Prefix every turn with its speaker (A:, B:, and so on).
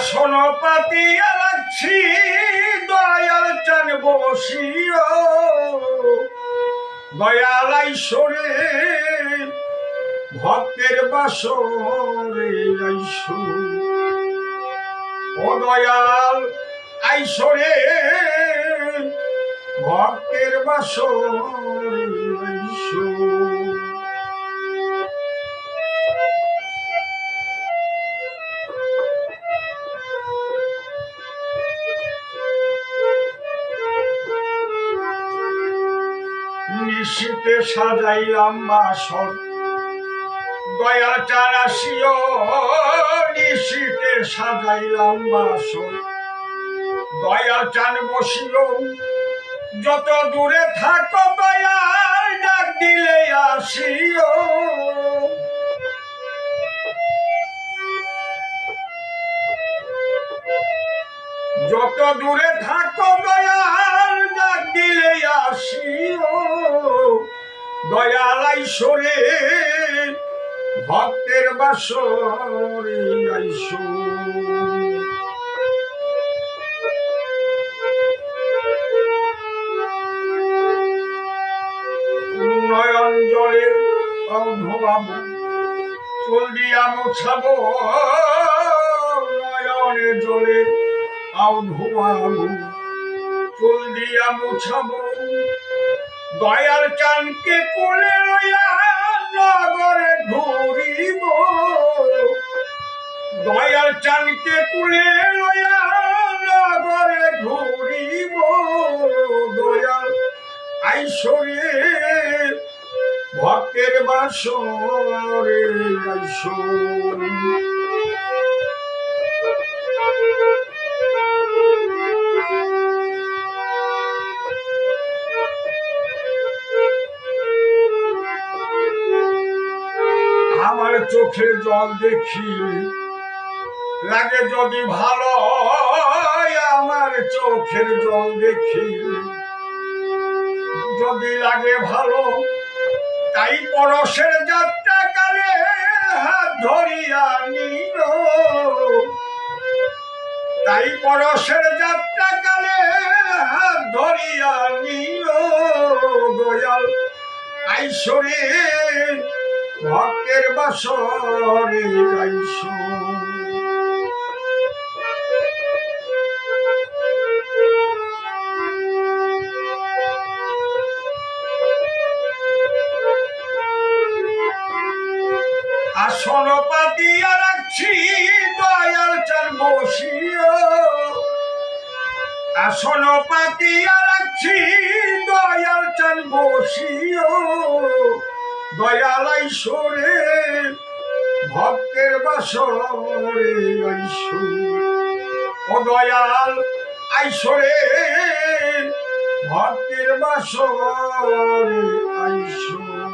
A: আসন পাতিয়া রাখছি, দয়াল চান বসিও। দয়াল আইসরে ভক্তের বাসরে আইসু ও দয়াল আইসরে ভক্তের বাসরে আইসু নিশীতে সাজাইলাম বাসর। দয়া চারাশিও নিশীতে সাজাইলাম বাসর। দয়া চান বসিল যত দূরে থাকো দয়াল ডাক দিলে আসিও। যত দূরে থাকো ডাক দিলে আসিও। দয়াল আইসরে ভক্তের বাসরে আইসো নয়ন জলে ধোয়াবো চুল দিয়া মোছাবো। নয়নে জলে আও চুল দিয়া মোছাবো। দয়াল চানকে কোলে নগরে ঘুরিব। দয়াল চানকে কুলে নগরে ঘুরিব। দয়াল আইসরে ভক্তের বাসরে আইসো চোখের জল দেখি। লাগে যদি ভালো আমার চোখের জল দেখি। যদি লাগে ভালো, তাই পরশের যাত্রা কালে হাত ধরিয়া নিল। তাই পরশের যাত্রা কালে হাত ধরিয়া নিল। দয়াল, আইসরে ভক্তের বাসরে আইস আসন পাতিয়া রাখছি দয়াল চান বসিও আসন পাতিয়া রাখছি দয়াল চান বসিও দয়াল সরে ভক্তের বাসরে আইসো ও দয়াল আইসরে ভক্তের বাসরে আইসো